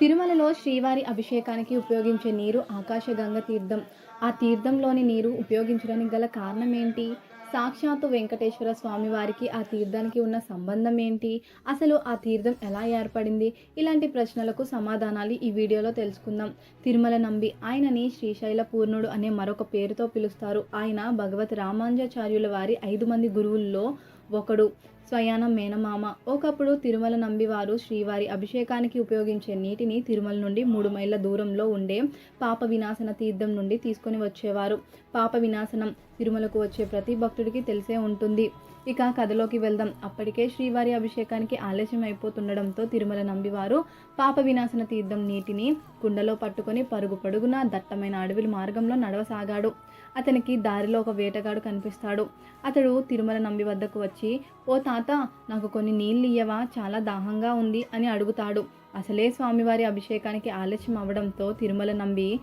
తిరుమలలో శ్రీవారి అభిషేకానికి ఉపయోగించే నీరు ఆకాశగంగ తీర్థం. ఆ తీర్థంలోని నీరు ఉపయోగించడానికి గల కారణం ఏంటి సాక్షాత్తు వెంకటేశ్వర స్వామి వారికి ఆ తీర్థానికి ఉన్న సంబంధం ఏంటి అసలు ఆ తీర్థం ఎలా ఏర్పడింది? ఇలాంటి ప్రశ్నలకు సమాధానాలు ఈ వీడియోలో తెలుసుకుందాం. తిరుమల నంబి ఆయనని శ్రీశైల పూర్ణుడు అనే మరొక పేరుతో పిలుస్తారు. ఆయన భగవత్ రామాంజాచార్యుల వారి ఐదు మంది గురువుల్లో ఒకడు. స్వయాన మేనమామ. ఒకప్పుడు తిరుమల నంబివారు శ్రీవారి అభిషేకానికి ఉపయోగించే నీటిని తిరుమల నుండి మూడు మైళ్ళ దూరంలో ఉండే పాప వినాశన తీర్థం నుండి తీసుకొని వచ్చేవారు. పాప వినాశనం తిరుమలకు వచ్చే ప్రతి భక్తుడికి తెలిసే ఉంటుంది. ఇక కథలోకి వెళ్దాం. అప్పటికే శ్రీవారి అభిషేకానికి ఆలస్యం అయిపోతుండడంతో తిరుమల నంబివారు పాప వినాశన తీర్థం నీటిని కుండలో పట్టుకొని పరుగు పడుగున దట్టమైన అడవిల మార్గంలో నడవసాగాడు. అతనికి దారిలో ఒక వేటగాడు కనిపిస్తాడు. అతడు తిరుమల నంబి వద్దకు వచ్చి ఓ తాత నాకు కొన్ని నీళ్ళు ఇయ్యవా? చాలా దాహంగా ఉంది అని అడుగుతాడు. అసలే స్వామివారి అభిషేకానికి ఆలస్యం అవడంతో తిరుమల నంబి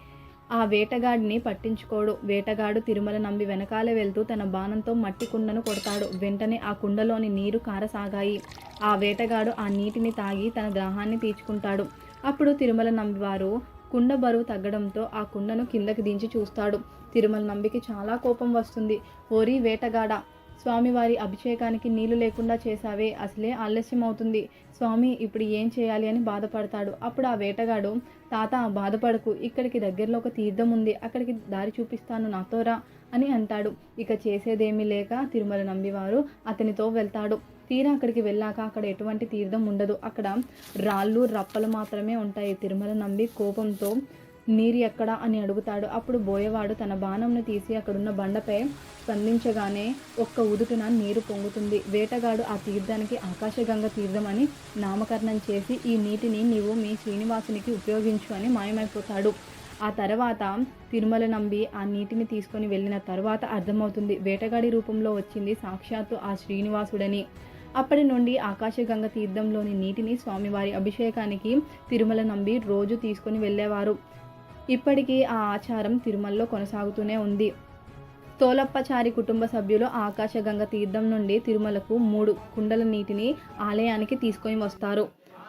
ఆ వేటగాడిని పట్టించుకోడు. వేటగాడు తిరుమల నంబి వెనకాలే వెళ్తూ తన బాణంతో మట్టి కుండను కొడతాడు. వెంటనే ఆ కుండలోని నీరు కారసాగాయి. ఆ వేటగాడు ఆ నీటిని తాగి తన దాహాన్ని తీర్చుకుంటాడు. అప్పుడు తిరుమల నంబివారు కుండ బరువు తగ్గడంతో ఆ కుండను కిందకి దించి చూస్తాడు. తిరుమల నంబికి చాలా కోపం వస్తుంది. ఓరి వేటగాడ స్వామివారి అభిషేకానికి నీళ్ళు లేకుండా చేశావే అసలే ఆలస్యం అవుతుంది స్వామి ఇప్పుడు ఏం చేయాలి అని బాధపడతాడు. అప్పుడు ఆ వేటగాడు తాత బాధపడకు ఇక్కడికి దగ్గరలో ఒక తీర్థం ఉంది అక్కడికి దారి చూపిస్తాను నాతోరా అని అంటాడు. ఇక చేసేదేమీ లేక తిరుమల నంబివారు అతనితో వెళ్తాడు. తీరా అక్కడికి వెళ్ళాక అక్కడ ఎటువంటి తీర్థం ఉండదు. అక్కడ రాళ్ళు రప్పలు మాత్రమే ఉంటాయి. తిరుమల నంబి కోపంతో నీరు ఎక్కడ అని అడుగుతాడు. అప్పుడు బోయవాడు తన బాణంను తీసి అక్కడున్న బండపై స్పందించగానే ఒక్క ఉదుటున నీరు పొంగుతుంది. వేటగాడు ఆ తీర్థానికి ఆకాశగంగ తీర్థం అని నామకరణం చేసి ఈ నీటిని నీవు మీ శ్రీనివాసునికి ఉపయోగించు అని మాయమైపోతాడు. ఆ తర్వాత తిరుమల నంబి ఆ నీటిని తీసుకొని వెళ్ళిన తర్వాత అర్థమవుతుంది. వేటగాడి రూపంలో వచ్చింది సాక్షాత్తు ఆ శ్రీనివాసుడని. అప్పటి నుండి ఆకాశగంగ తీర్థంలోని నీటిని స్వామివారి అభిషేకానికి తిరుమల నంబి రోజు తీసుకొని వెళ్ళేవారు. ఇప్పటికీ ఆ ఆచారం తిరుమలలో కొనసాగుతూనే ఉంది. తోలప్పచారి కుటుంబ సభ్యులు ఆకాశగంగ తీర్థం నుండి తిరుమలకు మూడు కుండల నీటిని ఆలయానికి తీసుకొని వస్తారు.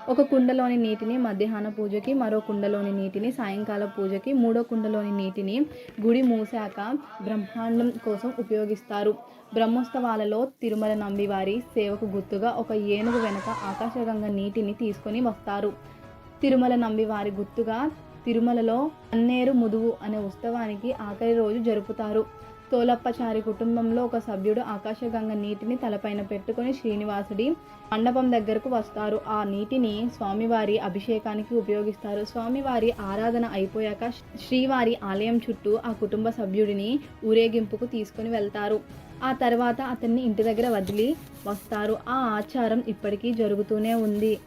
ఒక కుండలోని నీటిని మధ్యాహ్న పూజకి మరో కుండలోని నీటిని సాయంకాల పూజకి మూడో కుండలోని నీటిని గుడి మూసాక బ్రహ్మాండం కోసం ఉపయోగిస్తారు. బ్రహ్మోత్సవాలలో తిరుమల నంబివారి సేవకు గుర్తుగా ఒక ఏనుగు వెనక ఆకాశగంగ నీటిని తీసుకొని వస్తారు. తిరుమల నంబివారి గుర్తుగా తిరుమలలో అన్నేరు ముదువు అనే ఉత్సవానికి ఆఖరి రోజు జరుపుతారు. తోలప్పచారి కుటుంబంలో ఒక సభ్యుడు ఆకాశగంగ నీటిని తలపైన పెట్టుకుని శ్రీనివాసుడి మండపం దగ్గరకు వస్తారు. ఆ నీటిని స్వామివారి అభిషేకానికి ఉపయోగిస్తారు. స్వామివారి ఆరాధన అయిపోయాక శ్రీవారి ఆలయం చుట్టూ ఆ కుటుంబ సభ్యుడిని ఊరేగింపుకు తీసుకుని వెళ్తారు. ఆ తర్వాత అతన్ని ఇంటి దగ్గర వదిలి వస్తారు. ఆ ఆచారం ఇప్పటికీ జరుగుతూనే ఉంది.